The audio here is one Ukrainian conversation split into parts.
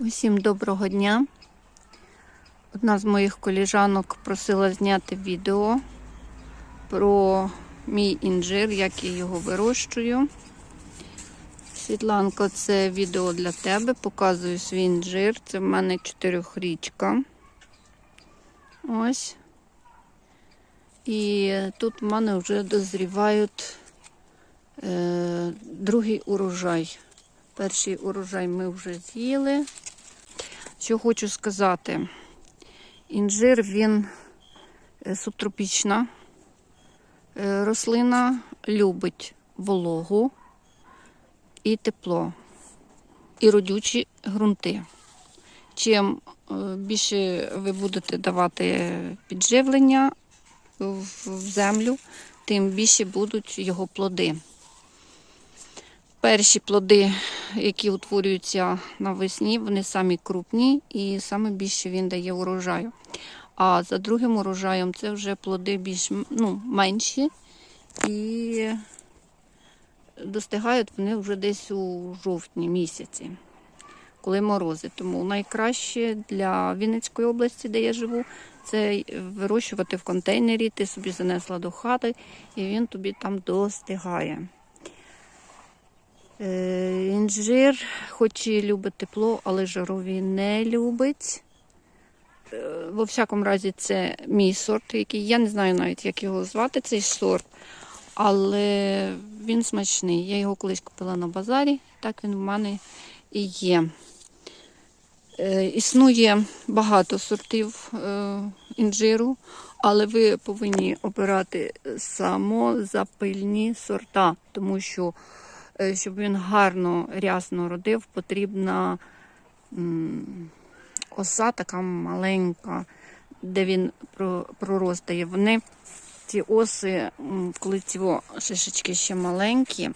Усім доброго дня. Одна з моїх коліжанок просила зняти відео про мій інжир, як я його вирощую. Світланко, це відео для тебе. Показую свій інжир. Це в мене чотирьохрічка. Ось. І тут в мене вже дозрівають е, другий урожай. Перший урожай ми вже з'їли. Що хочу сказати, інжир він е, субтропічна е, рослина, любить вологу і тепло, і родючі ґрунти. Чим е, більше ви будете давати підживлення в в землю, тим більше будуть його плоди. Перші плоди, які утворюються навесні, вони самі крупні і саме більше він дає урожаю. А за другим урожаєм це вже плоди більш ну, менші і достигають вони вже десь у жовтні місяці, коли морози. Тому найкраще для Вінницької області, де я живу, це вирощувати в контейнері. Ти собі занесла до хати, і він тобі там достигає. Е, Інжир, хоч і любить тепло, але жарові не любить. Е, Во всякому разі, це мій сорт, який я не знаю навіть, як його звати, цей сорт, але він смачний. Я його колись купила на базарі, так він в мене і є. Е, Існує багато сортів інжиру, але ви повинні обирати самозапильні сорта, тому що щоб він гарно рясно родив, потрібна оса така маленька, де він проростає. Вони, ці оси, коли ці шишечки ще маленькі,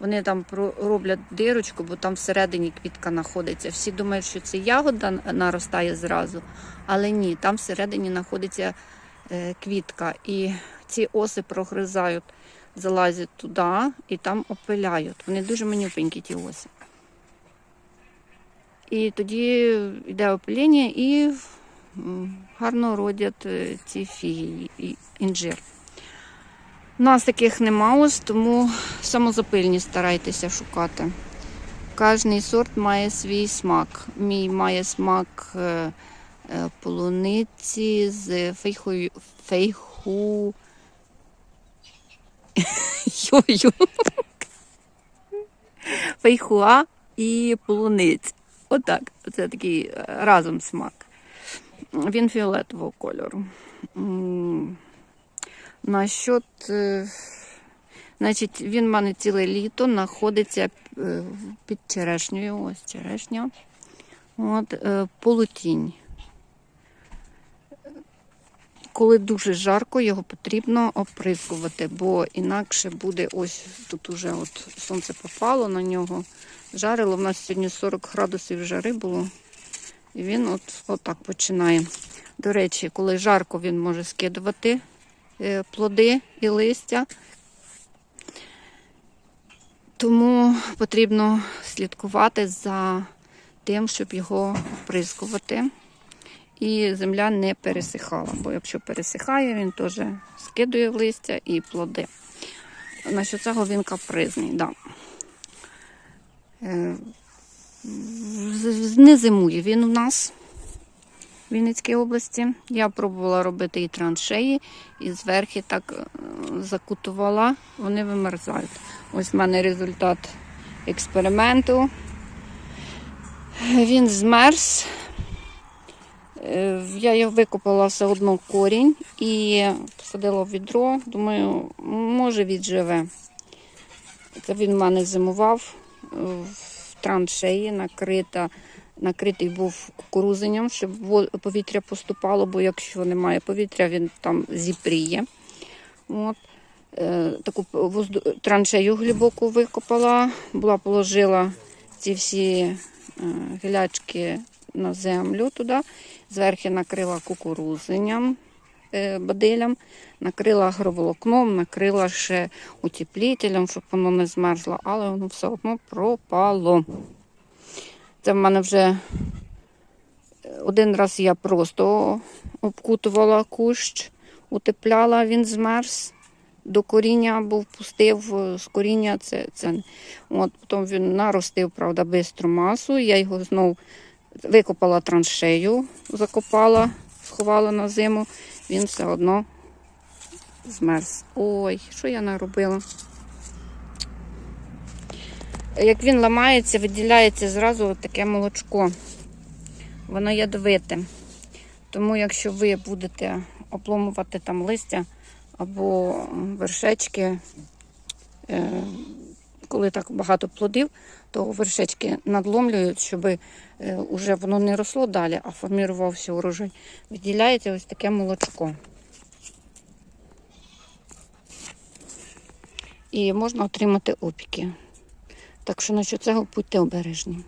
вони там роблять дирочку, бо там всередині квітка знаходиться. Всі думають, що це ягода наростає зразу, але ні, там всередині знаходиться е, квітка. І ці оси прогризають залазять туди і там опиляють. Вони дуже манюпенькі ті оси. І тоді йде опилення і гарно родять е, ці фіги і інжир. У нас таких нема ось, тому самозапильні старайтеся шукати. Кожний сорт має свій смак. Мій має смак е, е, полуниці з фейхою, фейху, Йою. Фейхуа і полуниць. Отак. Це такий е, разом смак. Він фіолетового кольору. Насчет, е, значить, він в мене ціле літо знаходиться е, під черешнею. Ось черешня. От, е, полутінь. Коли дуже жарко, його потрібно оприскувати, бо інакше буде ось тут уже от сонце попало на нього. Жарило. У нас сьогодні 40 градусів жари було. І він от, от так починає. До речі, коли жарко, він може скидувати е, плоди і листя. Тому потрібно слідкувати за тим, щоб його оприскувати і земля не пересихала. Бо якщо пересихає, він теж скидує листя і плоди. Насчет цього він капризний. Да. Е, Не зимує він у нас в Вінницькій області. Я пробувала робити і траншеї, і зверху так е, закутувала, вони вимерзають. Ось в мене результат експерименту. Він змерз. Е, Я його викопала все одно корінь і посадила в відро. Думаю, може відживе. Це він в мене зимував е, в траншеї, накрита, накритий був кукурузенням, щоб повітря поступало, бо якщо немає повітря, він там зіпріє. От. Е, Таку траншею глибоку викопала, була положила ці всі гілячки на землю туди, зверху накрила кукурузенням, е, бадилям, накрила агроволокном, накрила ще утеплителем, щоб воно не змерзло, але воно все одно пропало. Це в мене вже один раз я просто обкутувала кущ, утепляла, він змерз. До коріння був пустив е, з коріння. Це, це. От, потім він наростив, правда, бистру масу. Я його знов викопала траншею, закопала, сховала на зиму. Він все одно змерз. Ой, що я наробила? Як він ламається, виділяється зразу таке молочко. Воно ядовите. Тому, якщо ви будете обломувати там листя або вершечки, е, коли так багато плодів, то вершечки надломлюють, щоб вже воно не росло далі, а формувався урожай. Виділяється ось таке молочко. І можна отримати опіки. Так що насчет цього будьте обережні.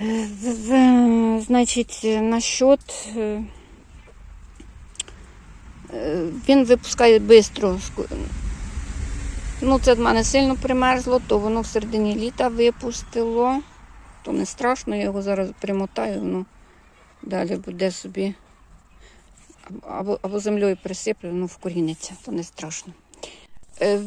Е, Значить, насчет е, е, він випускає швидко. Ну, це в мене сильно примерзло, то воно в середині літа випустило. То не страшно, я його зараз примотаю, воно далі буде собі. Або, або землею присиплю, воно вкоріниться, то не страшно. Е,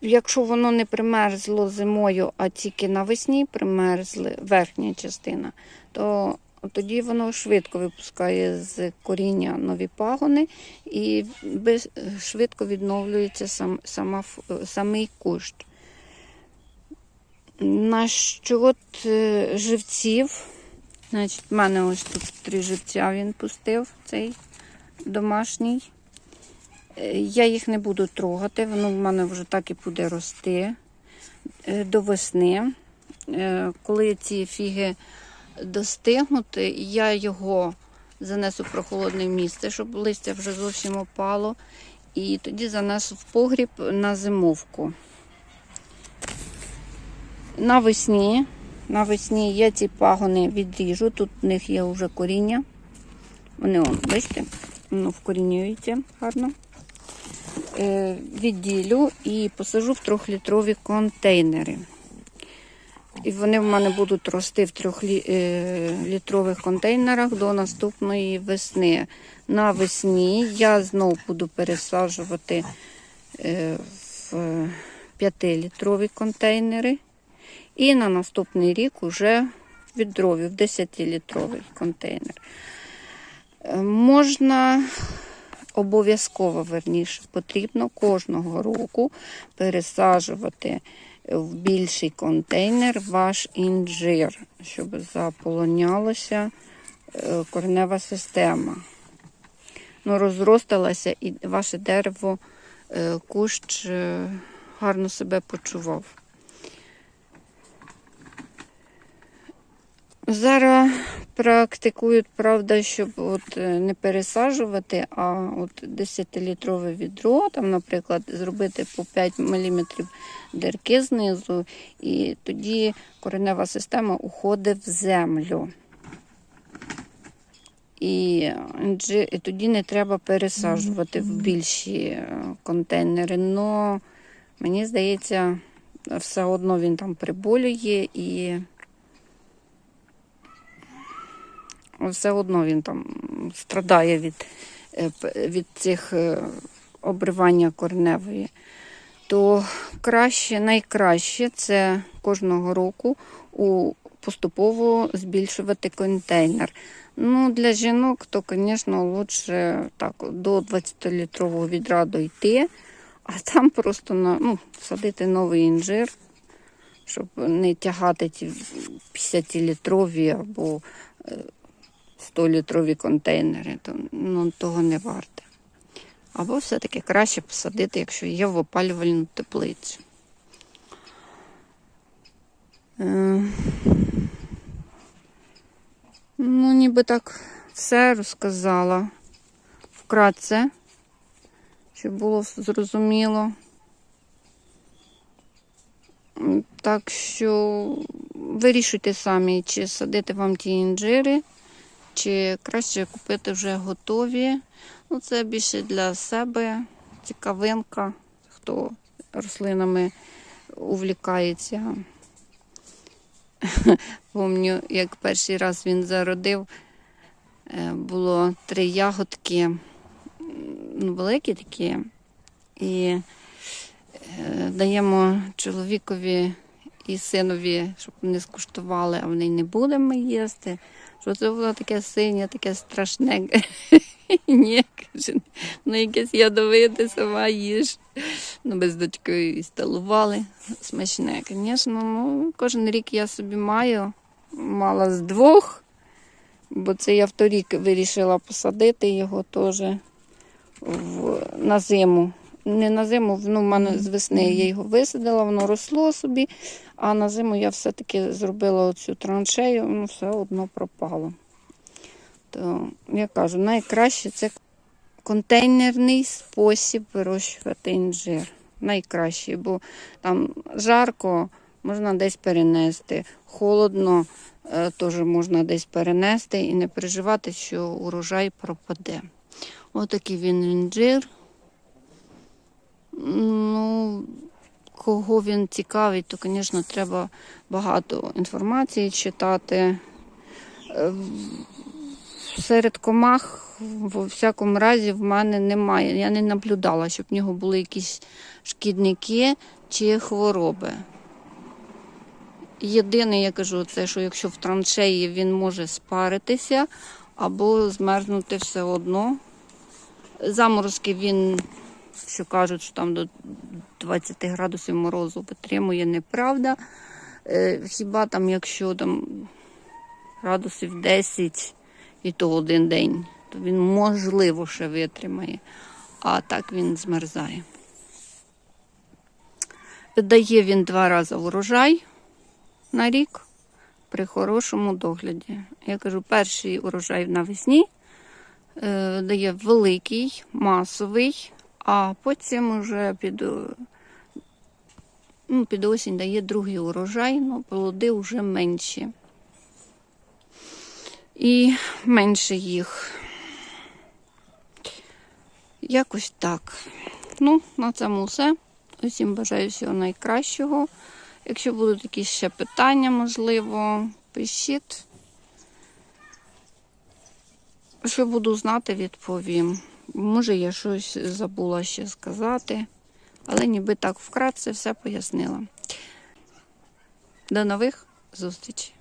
Якщо воно не примерзло зимою, а тільки навесні примерзли верхня частина, то тоді воно швидко випускає з коріння нові пагони і швидко відновлюється сам, сама, самий кущ. Насчет е, живців, значить, в мене ось тут три живця він пустив, цей домашній. Е, Я їх не буду трогати, воно в мене вже так і буде рости е, до весни. Коли ці фіги достигнуть, я його занесу в прохолодне місце, щоб листя вже зовсім опало. І тоді занесу в погріб на зимовку. Навесні, навесні я ці пагони відріжу. Тут в них є вже коріння. Вони, он, бачите, воно вкорінюється гарно е, відділю і посажу в трьохлітрові контейнери. І вони в мене будуть рости в трьохлітрових контейнерах до наступної весни. Навесні я знову буду пересаджувати е, в 5-літрові контейнери. І на наступний рік уже відрові, в 10-літровий контейнер. Е, Можна обов'язково верніше потрібно кожного року пересаджувати в більший контейнер ваш інжир, щоб заполонялася е, коренева система. Ну, розросталася і ваше дерево, е, кущ е, гарно себе почував. Зараз практикують, правда, щоб от е, не пересаджувати, а от 10-літрове відро, там, наприклад, зробити по 5 мм дирки знизу, і тоді коренева система уходить в землю. І, і тоді не треба пересаджувати в більші е, контейнери. Но мені здається, все одно він там приболює і. Все одно він там страдає від, е, від цих е, обривання кореневої, то краще, найкраще це кожного року у поступово збільшувати контейнер. Ну, для жінок, то, звісно, лучше так, до 20-літрового відра дойти, а там просто ну, садити новий інжир, щоб не тягати ті 50-літрові або 100-літрові контейнери, то ну, того не варте. Або все-таки краще посадити, якщо є в опалювальну теплицю. Е, Ну, ніби так все розказала вкратце, щоб було зрозуміло. Так що вирішуйте самі, чи садити вам ті інжири, чи краще купити вже готові. Ну, це більше для себе цікавинка, хто рослинами увлікається. Помню, як перший раз він зародив, е, було три ягодки, ну, великі такі. І е, даємо чоловікові і синові, щоб вони скуштували, а вони не будемо їсти. Що це було таке синє, таке страшне. Ні, каже, ну якесь ядовите, сама їж. Ну, ми з дочкою і сталували. Смачне, звісно. Ну, кожен рік я собі маю. Мала з двох, бо це я в торік вирішила посадити його теж на зиму. Не на зиму, ну, в мене з весни я його висадила, воно росло собі, а на зиму я все-таки зробила оцю траншею, ну все одно пропало. То я кажу, найкраще це контейнерний спосіб вирощувати інжир. Найкращий, бо там жарко можна десь перенести, холодно е, теж можна десь перенести і не переживати, що урожай пропаде. Отакий він інжир. Ну, кого він цікавить, то, звісно, треба багато інформації читати. Е, Серед комах, в всякому разі, в мене немає. Я не наблюдала, щоб в нього були якісь шкідники чи хвороби. Єдине, я кажу, це що якщо в траншеї він може спаритися або змерзнути все одно. Заморозки він, що кажуть, що там до 20 градусів морозу витримує, неправда. Е, Хіба там, якщо там градусів 10 і то один день, то він можливо ще витримає, а так він змерзає. Дає він два рази урожай на рік при хорошому догляді. Я кажу, перший урожай навесні е, дає великий, масовий, а потім вже під, ну, під осінь дає другий урожай, ну, плоди вже менші. І менше їх. Якось так. Ну, на цьому все. Усім бажаю всього найкращого. Якщо будуть якісь ще питання, можливо, пишіть. Що буду знати, відповім. Може, я щось забула ще сказати, але ніби так вкратце все пояснила. До нових зустрічей!